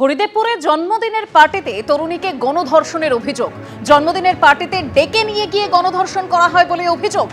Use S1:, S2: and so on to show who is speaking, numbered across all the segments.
S1: হরিদেবপুরে জন্মদিনের পার্টিতে তরুণীকে গণধর্ষণের অভিযোগ। জন্মদিনের পার্টিতে ডেকে নিয়ে গিয়ে গণধর্ষণ করা হয় বলে অভিযোগ।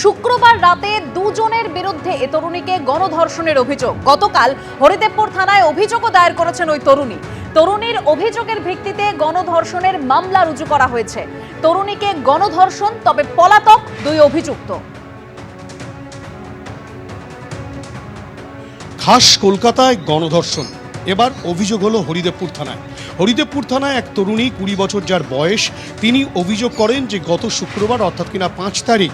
S1: শুক্রবার রাতে দুজনের বিরুদ্ধে এ তরুণীকে গণধর্ষণের অভিযোগ। গতকাল হরিদেবপুর থানায় অভিযোগও দায়ের করেছেন ওই তরুণী। তরুণীর অভিযোগের ভিত্তিতে গণধর্ষণের মামলা রুজু করা হয়েছে। তরুণীকে গণধর্ষণ, তবে পলাতক দুই অভিযুক্ত।
S2: খাস কলকাতায় গণধর্ষণ। এবার অভিযোগ হলো হরিদেবপুর থানায়। হরিদেবপুর থানায় এক তরুণী কুড়ি বছর যার বয়স, তিনি অভিযোগ করেন যে গত শুক্রবার, অর্থাৎ কিনা পাঁচ তারিখ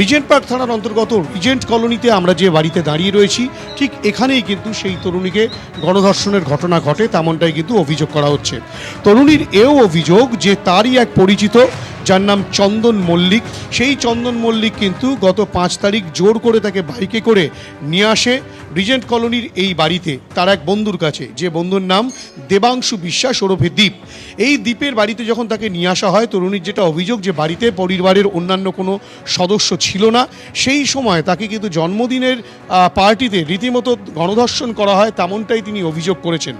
S2: রিজেন্ট পার্ক থানার অন্তর্গত রিজেন্ট কলোনিতে আমরা যে বাড়িতে দাঁড়িয়ে রয়েছি, ঠিক এখানেই কিন্তু সেই তরুণীকে গণধর্ষণের ঘটনা ঘটে, তেমনটাই কিন্তু অভিযোগ করা হচ্ছে। তরুণীর এও অভিযোগ যে তারই এক পরিচিত, যার নাম চন্দন মল্লিক। সেই চন্দন মল্লিক কিন্তু গত পাঁচ তারিখ জোর করে তাকে বাইকে করে নিয়ে আসে রিজেন্ট কলোনির এই বাড়িতে, তার এক বন্ধুর কাছে। যে বন্ধুর নাম দেবাংশু বিশ্বাস ওরফে দ্বীপ এই দ্বীপের বাড়িতে যখন তাকে নিয়ে আসা হয়, তরুণীর যেটা অভিযোগ যে বাড়িতে পরিবারের অন্যান্য কোনো সদস্য ছিল না। সেই সময় তাকে কিন্তু জন্মদিনের পার্টিতে রীতিমতো গণধর্ষণ করা হয় তেমনটাই তিনি অভিযোগ করেছেন।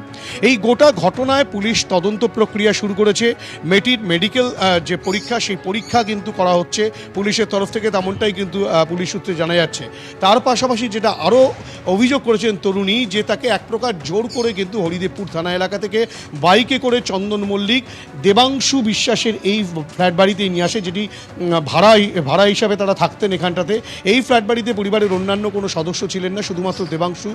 S2: এই গোটা ঘটনায় পুলিশ তদন্ত প্রক্রিয়া শুরু করেছে। মেটির মেডিকেল যে পরীক্ষা, সেই পরীক্ষা কিন্তু করা হচ্ছে। পুলিশের তরফ থেকে তেমনটাই কিন্তু পুলিশ সূত্রে জানা যাচ্ছে। তার পাশাপাশি যেটা আরও অভিযোগ করেছেন তরুণী, যে তাকে এক প্রকার জোর করে কিন্তু হরিদেবপুর থানা এলাকা থেকে বাইকে করে চন্দন মল্লিক, দেবাংশু বিশ্বাসের এই ফ্ল্যাট বাড়িতেই নিয়ে আসে, যেটি ভাড়া ভাড়া হিসাবে তারা থাকতেন এখানটাতে। এই ফ্ল্যাট বাড়িতে পরিবারের অন্যান্য কোনো সদস্য ছিলেন না, শুধুমাত্র দেবাংশু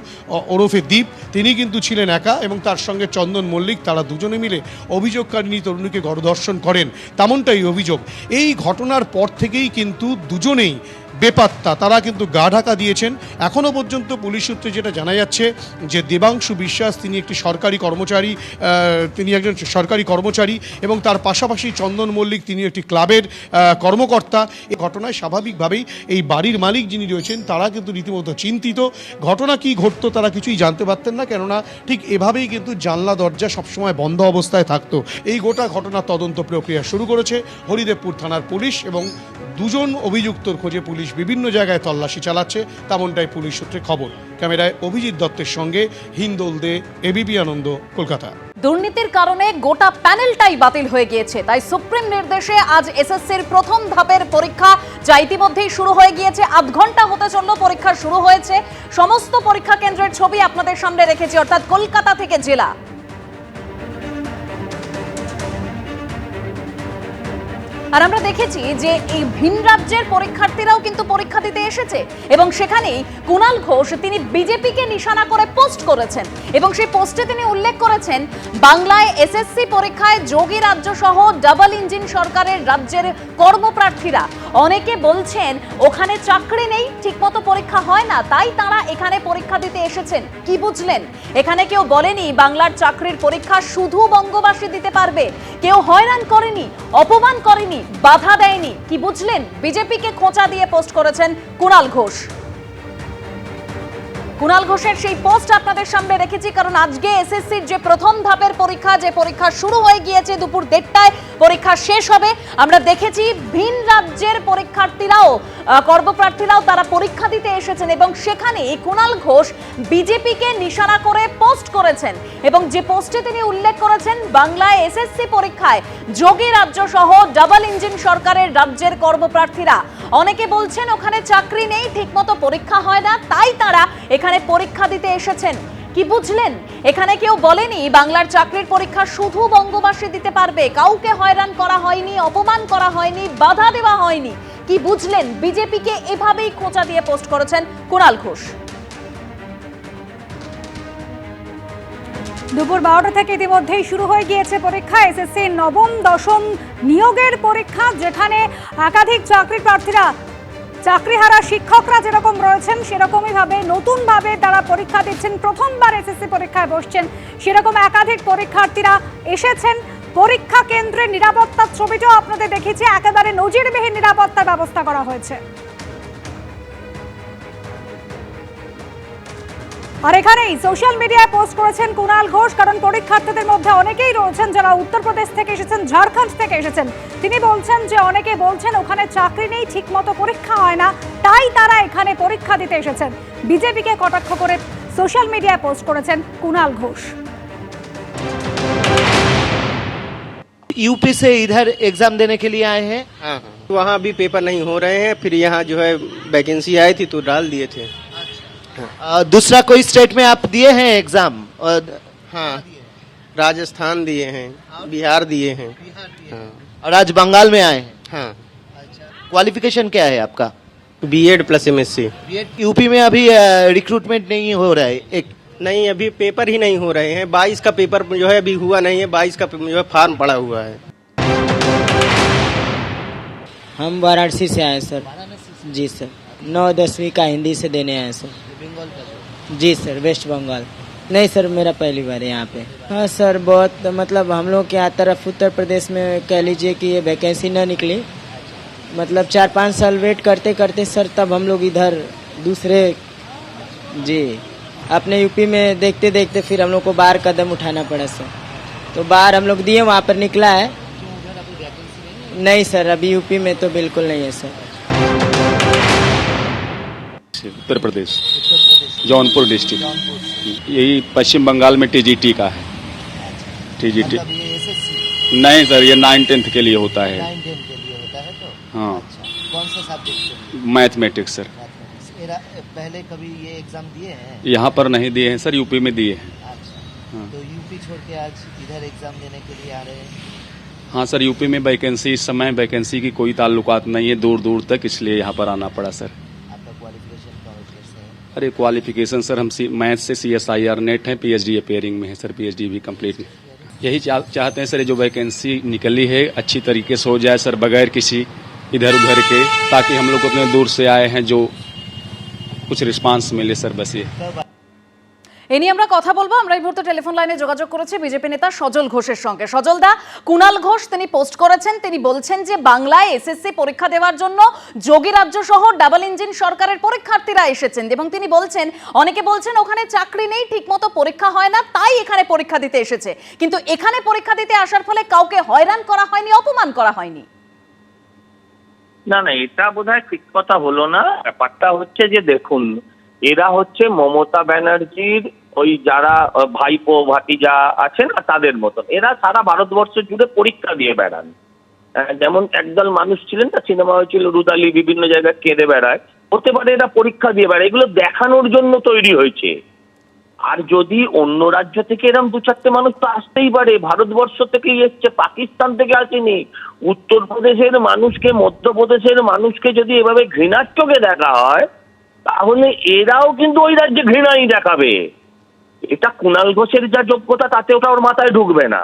S2: ওরফে দ্বীপ তিনি কিন্তু ছিলেন একা এবং তার সঙ্গে চন্দন মল্লিক, তারা দুজনে মিলে অভিযোগকারিণী তরুণীকে গণধর্ষণ করেন। তেমনটাই অভিযোগ। এই ঘটনার পর থেকেই কিন্তু দুজনেই বেপাত্তা, তারা কিন্তু গা ঢাকা দিয়েছেন। এখনও পর্যন্ত পুলিশ সূত্রে যেটা জানা যাচ্ছে যে দেবাংশু বিশ্বাস তিনি একটি সরকারি কর্মচারী তিনি একজন সরকারি কর্মচারী এবং তার পাশাপাশি চন্দন মল্লিক তিনি একটি ক্লাবের কর্মকর্তা। এ ঘটনায় স্বাভাবিকভাবেই এই বাড়ির মালিক যিনি রয়েছেন, তারা কিন্তু রীতিমতো চিন্তিত। ঘটনা কি ঘটতো তারা কিছুই জানতে পারতেন না, কেননা ঠিক এভাবেই কিন্তু জানলা দরজা সবসময় বন্ধ অবস্থায় থাকতো। এই গোটা ঘটনার তদন্ত প্রক্রিয়া শুরু করেছে হরিদেবপুর থানার পুলিশ এবং দুজন অভিযুক্তর খোঁজে পুলিশ বিভিন্ন জায়গায় তল্লাশি চালাচ্ছে, তেমনটাই পুলিশ সূত্রে খবর। ক্যামেরায় অভিজিৎ দত্তের সঙ্গে হিন্দোল দে এবিপি আনন্দ, কলকাতা।
S1: দুর্নীতির কারণে গোটা প্যানেলটাই বাতিল হয়ে গিয়েছে, তাই সুপ্রিম নির্দেশে আজ এসএসসির প্রথম ধাপের পরীক্ষা যা ইতিমধ্যেই শুরু হয়ে গিয়েছে। আধ ঘণ্টা হতে চলল, পরীক্ষা শুরু হয়েছে। সমস্ত পরীক্ষা কেন্দ্রের ছবি আপনাদের সামনে রেখেছি, অর্থাৎ কলকাতা থেকে জেলা। আর আমরা দেখেছি যে এই ভিন রাজ্যের পরীক্ষার্থীরাও কিন্তু পরীক্ষা দিতে এসেছে এবং সেখানেই কুণাল ঘোষ তিনি বিজেপিকে নিশানা করে পোস্ট করেছেন এবং সেই পোস্টে তিনি উল্লেখ করেছেন, বাংলায় এসএসসি পরীক্ষায় যোগী রাজ্য সহ ডাবল ইঞ্জিন সরকারের রাজ্যের কর্মপ্রার্থীরা। অনেকে বলছেন, ওখানে চাকরি নেই, ঠিকমতো পরীক্ষা হয় না। তাই তারা এখানে পরীক্ষা দিতে এসেছেন। কি বুঝলেন? এখানে কেউ বলেনি, বাংলার চাকরির পরীক্ষা শুধু বঙ্গবাসী দিতে পারবে। কেউ হয়রান করেনি, অপমান করেনি বাধা দেয়নি। কি বুঝলেন? বিজেপিকে খোঁচা দিয়ে পোস্ট করেছেন কুণাল ঘোষ। কুণাল ঘোষের সেই পোস্ট আপনাদের সামনে রেখেছি, কারণ আজকে এসএসসির যে প্রথম ধাপের পরীক্ষা, যে পরীক্ষা শুরু হয়ে গিয়েছে দুপুর দেড়টায় পরীক্ষা শেষ হবে। আমরা দেখেছি ভিন রাজ্যের পরীক্ষার্থীরাও কর্মপ্রার্থীরাও তারা পরীক্ষা দিতে এসেছেন এবং সেখানে কুণাল ঘোষ বিজেপিকে নিশানা করে পোস্ট করেছেন। এবং যে পোস্টে তিনি উল্লেখ করেছেন বাংলায় এসএসসি পরীক্ষায় যোগী রাজ্য সহ ডাবল ইঞ্জিন সরকারের রাজ্যের কর্মপ্রার্থীরা। অনেকে বলছেন, ওখানে চাকরি নেই, ঠিকমতো পরীক্ষা হয় না, তাই তারা এখানে পরীক্ষা দিতে এসেছেন। কি বুঝলেন? এখানে কেউ বলেনি বাংলার চাকরির পরীক্ষা শুধু বঙ্গবাসী দিতে পারবে। কাউকে হয়রান করা হয়নি, অপমান করা হয়নি, বাধা দেওয়া হয়নি। কি বুঝলেন? বিজেপিকে এভাবেই খোঁচা দিয়ে পোস্ট করেছেন কুণাল ঘোষ।
S3: দুপুর বারোটা থেকে ইতিমধ্যেই শুরু হয়ে গিয়েছে পরীক্ষা। এসএসসি নবম দশম নিয়োগের পরীক্ষা, যেখানে একাধিক চাকরি প্রার্থীরা চাকরিহারা শিক্ষকরা যেরকম রয়েছেন সেরকমই ভাবে নতুন ভাবে তারা পরীক্ষা দিচ্ছেন, প্রথমবার এসএসসি পরীক্ষায় বসছেন। সেরকম একাধিক পরীক্ষার্থীরা এসেছেন। পরীক্ষা কেন্দ্রে নিরাপত্তার ছবিটাও আপনাদের দেখেছি একেবারে নজিরবিহীন নিরাপত্তার ব্যবস্থা করা হয়েছে। আর এখানেই সোশ্যাল মিডিয়ায় পোস্ট করেছেন কুণাল ঘোষ কারণ পরীক্ষার্থীদের মধ্যে অনেকেই রয়েছেন যারা উত্তরপ্রদেশ থেকে এসেছেন ঝাড়খণ্ড থেকে এসেছেন তিনি বলছেন যে অনেকে বলছেন ওখানে চাকরি নেই ঠিকমতো পরীক্ষা হয় না তাই তারা এখানে পরীক্ষা দিতে এসেছেন বিজেপিকে কটাক্ষ করে সোশ্যাল মিডিয়ায় পোস্ট করেছেন কুণাল ঘোষ
S4: यूपी से इधर एग्जाम देने के लिए आए हैं
S5: हाँ हाँ वहाँ अभी पेपर नहीं हो रहे हैं फिर यहाँ जो है वैकेंसी आई थी तो डाल दिए थे
S4: अ, दूसरा कोई स्टेट में आप दिए हैं एग्ज़ाम और
S5: हाँ। राजस्थान दिए हैं बिहार दिए हैं। हाँ।
S4: और आज बंगाल में आए हैं?
S5: हाँ।
S4: क्वालिफिकेशन क्या है आपका?
S5: B Ed plus M S C
S4: UP में अभी रिक्रूटमेंट नहीं हो रहा है एक?
S5: नहीं अभी पेपर ही नहीं हो रहे हैं। बाईस का पेपर जो है अभी हुआ नहीं है। बाईस का जो है फॉर्म पड़ा हुआ है।
S6: हम वाराणसी से आए सर। जी सर। नौ दसवीं का हिंदी से देने आए सर। जी? सर वेस्ट बंगाल नहीं सर मेरा पहली बार है यहाँ पे। हाँ सर बहुत मतलब हम लोग के यहाँ तरफ़ उत्तर प्रदेश में कह लीजिए कि ये वैकेंसी न निकली। मतलब चार पाँच साल वेट करते करते सर तब हम लोग इधर दूसरे जी अपने यूपी में देखते देखते फिर हम लोग को बाहर कदम उठाना पड़ा सर। तो बाहर हम लोग दिए वहाँ पर निकला है। नहीं सर अभी यूपी में तो बिल्कुल नहीं है सर।
S7: उत्तर प्रदेश जौनपुर डिस्ट्रिक्ट। यही पश्चिम बंगाल में टीजीटी का है। टीजीटी नहीं सर ये नाइन टेंथ के लिए होता है हाँ।
S4: कौन सा
S7: मैथमेटिक्स सर।
S4: पहले कभी ये एग्ज़ाम दिए हैं?
S7: यहाँ पर नहीं दिए हैं सर यूपी में दिए हैं।
S4: अच्छा। तो यूपी छोड़ के आज इधर एग्ज़ाम देने के लिए आ रहे हैं?
S7: हाँ सर यूपी में वैकेंसी इस समय वैकेंसी की कोई ताल्लुकात नहीं है दूर दूर तक इसलिए यहाँ पर आना पड़ा सर
S4: आपका क्वालिफिकेशन का कैसे है
S7: अरे क्वालिफिकेशन सर हम मैथ से C S I R NET है पी एच डी अपेयरिंग में है सर पी एच डी भी कंप्लीट यही चा, चाहते हैं सर जो वैकेंसी निकली है अच्छी तरीके से हो जाए सर बगैर किसी इधर उधर के ताकि हम लोग उतने दूर से आए हैं जो कुछ रिस्पांस मिले सर बस ये।
S1: এ নিয়ে আমরা কথা বলব। আমরা এই মুহূর্তে টেলিফোন লাইনে যোগাযোগ করেছি বিজেপি নেতা সজল ঘোষের সঙ্গে। সজল দা কুণাল ঘোষ তিনি পোস্ট করেছেন। তিনি বলছেন যে, বাংলায় এসএসসি পরীক্ষা দেওয়ার জন্য যোগী রাজ্য সহ ডাবল ইঞ্জিন সরকারের পরীক্ষার্থীরা এসেছেন এবং তিনি বলছেন, অনেকে বলছেন ওখানে চাকরি নেই, ঠিকমতো পরীক্ষা হয় না, তাই এখানে পরীক্ষা দিতে এসেছে। কিন্তু এখানে পরীক্ষা দিতে আসার ফলে কাউকে হয়রান করা হয়নি, অপমান করা হয়নি।
S8: না না, এটা বোধহয় ঠিক কথা হলো না। ব্যাপারটা হচ্ছে যে, দেখুন, এরা হচ্ছে মমতা ব্যানার্জির ওই যারা ভাইপো, ভাতিজা আছে না, তাদের মতন। এরা সারা ভারতবর্ষ জুড়ে পরীক্ষা দিয়ে বেড়ান। যেমন একদল মানুষ ছিলেন না, সিনেমা হয়েছিল রুদালি, বিভিন্ন জায়গায় কেঁদে বেড়ায়। হতে পারে এরা পরীক্ষা দিয়ে বেড়ায়, এগুলো দেখানোর জন্য তৈরি হয়েছে। আর যদি অন্য রাজ্য থেকে এরকম দু চারটে মানুষ তো আসতেই পারে, ভারতবর্ষ থেকেই এসছে, পাকিস্তান থেকে আসেনি, উত্তরপ্রদেশের মানুষকে, মধ্যপ্রদেশের মানুষকে যদি এভাবে ঘৃণার চোখে দেখা হয়, তাহলে এরাও কিন্তু ওই রাজ্যে ঘৃণাই দেখাবে। এটা কুণাল ঘোষের যা যোগ্যতা, তাতে ওটা ওর মাথায় ঢুকবে না।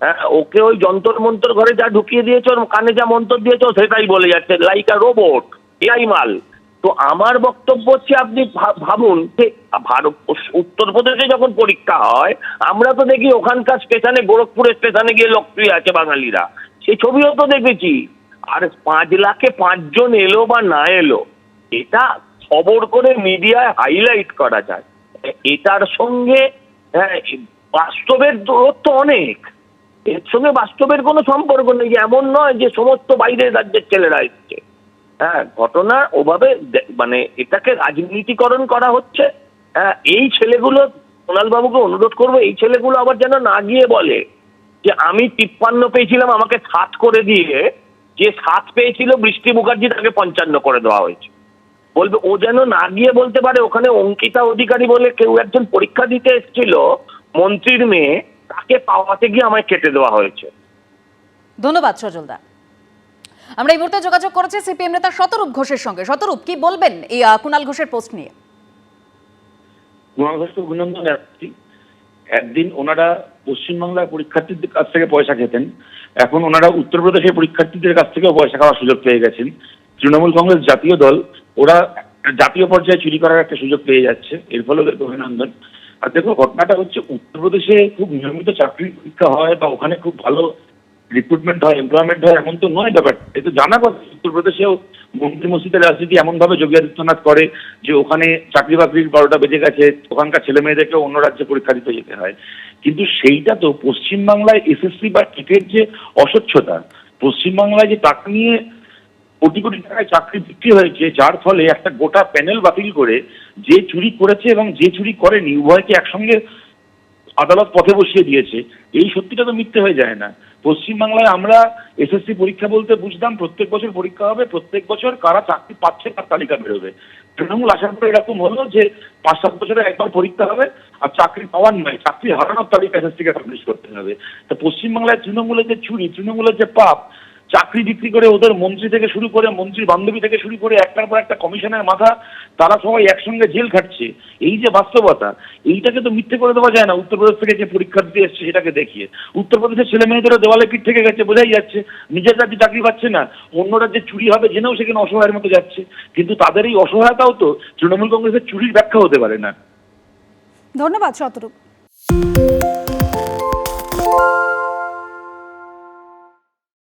S8: হ্যাঁ ওকে ওই যন্তর মন্তর ঘরে যা ঢুকিয়ে দিয়েছে, ওর কানে যা মন্তর দিয়েছে সেটাই বলে যাচ্ছে লাইক আ রোবট এআই মাল। তো আমার বক্তব্য হচ্ছে, আপনি ভাবুন যে ভারত, উত্তরপ্রদেশে যখন পরীক্ষা হয়, আমরা তো দেখি ওখানকার স্টেশনে, গোরখপুরের স্টেশনে গিয়ে লোকপ্রিয় আছে বাঙালিরা। সেই ছবিও তো দেখেছি। আর পাঁচ লাখে পাঁচজন এলো বা না এলো, এটা খবর করে মিডিয়ায় হাইলাইট করা যায়। এটার সঙ্গে হ্যাঁ, বাস্তবের দূরত্ব অনেক। এর সঙ্গে বাস্তবের কোনো সম্পর্ক নেই যে এমন নয় যে সমস্ত বাইরের রাজ্যের ছেলেরা এসছে। হ্যাঁ ঘটনা ওভাবে মানে এটাকে রাজনীতিকরণ করা হচ্ছে। হ্যাঁ এই ছেলেগুলো বাবুকে অনুরোধ করব এই ছেলেগুলো আবার যেন না গিয়ে বলে যে আমি তিপ্পান্ন পেয়েছিলাম আমাকে সাত করে দিয়ে যে সাত পেয়েছিল বৃষ্টি মুখার্জি তাকে পঞ্চান্ন করে দেওয়া হয়েছে। বলবে ও যেন না গিয়ে বলতে পারে ওখানে অঙ্কিতা অধিকারী বলে কেউ একজন পরীক্ষা দিতে এসেছিল মন্ত্রীর মেয়ে তাকে পাওয়াতে গিয়ে আমায় কেটে দেওয়া হয়েছে।
S1: ধন্যবাদ সজল দা আমরা এই মুহূর্তে যোগাযোগ করেছি সিপিএম নেতা শতরূপ ঘোষের সঙ্গে। শতরূপ কি বলবেন এই কুণাল ঘোষের পোস্ট নিয়ে?
S9: মহারাষ্ট্র অভিনন্দন জানাচ্ছি। একদিন ওনারা পশ্চিমবাংলার পরীক্ষার্থীদের কাছ থেকে পয়সা খেতেন। এখন ওনারা উত্তরপ্রদেশের পরীক্ষার্থীদের কাছ থেকেও পয়সা খাওয়ার সুযোগ পেয়ে গেছেন। তৃণমূল কংগ্রেস জাতীয় দল ওরা জাতীয় পর্যায়ে চুরি করার একটা সুযোগ পেয়ে যাচ্ছে। এর ফলে ওদেরকে অভিনন্দন। আর দেখো, ঘটনাটা হচ্ছে উত্তরপ্রদেশে খুব নিয়মিত চাকরির পরীক্ষা হয় বা ওখানে খুব ভালো রিক্রুটমেন্ট হয় এমপ্লয়মেন্ট হয়, এমন তো নয় ব্যাপার এ তো জানা কথা। উত্তরপ্রদেশেও মন্ত্রী মসজিদের রাজনীতি এমন ভাবে যোগী আদিত্যনাথ করে যে ওখানে চাকরি বাকরির বারোটা বেজে গেছে, ওখানকার ছেলে মেয়েদেরকে অন্য রাজ্যে পরীক্ষা দিতে যেতে হয়। কিন্তু সেইটা তো পশ্চিমবাংলায় এসএসসি বা টেটের যে অস্বচ্ছতা, পশ্চিমবাংলায় যে টাকা নিয়ে কোটি কোটি টাকায় চাকরি বিক্রি হয়েছে, যার ফলে একটা গোটা প্যানেল বাতিল করে যে চুরি করেছে এবং যে চুরি করেনি, উভয়কে একসঙ্গে আদালত পথে বসিয়ে দিয়েছে। এই সত্যিটা তো মিথ্যে হয়ে যায় না। পশ্চিমবাংলায় আমরা এসএসসি পরীক্ষা বলতে বুঝতাম, প্রত্যেক বছর পরীক্ষা হবে, প্রত্যেক বছর কারা চাকরি পাচ্ছে তার তালিকা বেরোবে। তৃণমূল আসার পরে এরকম হলো যে পাঁচ সাত বছরে একবার পরীক্ষা হবে আর চাকরি পাওয়ার নয়, চাকরি হারানোর তালিকা এসএসসিকে পাবলিশ করতে হবে। তা পশ্চিমবাংলায় তৃণমূলের যে চুরি, তৃণমূলের যে পাপ চাকরি বিক্রি করে ওদের মন্ত্রী থেকে শুরু করে মন্ত্রী বান্ধবী থেকে শুরু করে একটার পর একটা কমিশনের মাথা, তারা সবাই একসঙ্গে জেল খাটছে। এই যে বাস্তবতা, এইটাকে তো মিথ্যে করে দেওয়া যায় না। উত্তরপ্রদেশ থেকে যে পরীক্ষা দিতে এসছে সেটাকে দেখিয়ে। উত্তরপ্রদেশের ছেলে মেয়েদেরও দেওয়ালে পিঠ থেকে গেছে, বোঝাই যাচ্ছে। নিজের রাজ্যে চাকরি পাচ্ছে না, অন্য রাজ্যে চুরি হবে জেনেও সেখানে অসহায়ের মতো যাচ্ছে। কিন্তু তাদের এই অসহায়তাও তো তৃণমূল কংগ্রেসের চুরির ব্যাখ্যা হতে পারে না।
S3: ধন্যবাদ শতরূপ।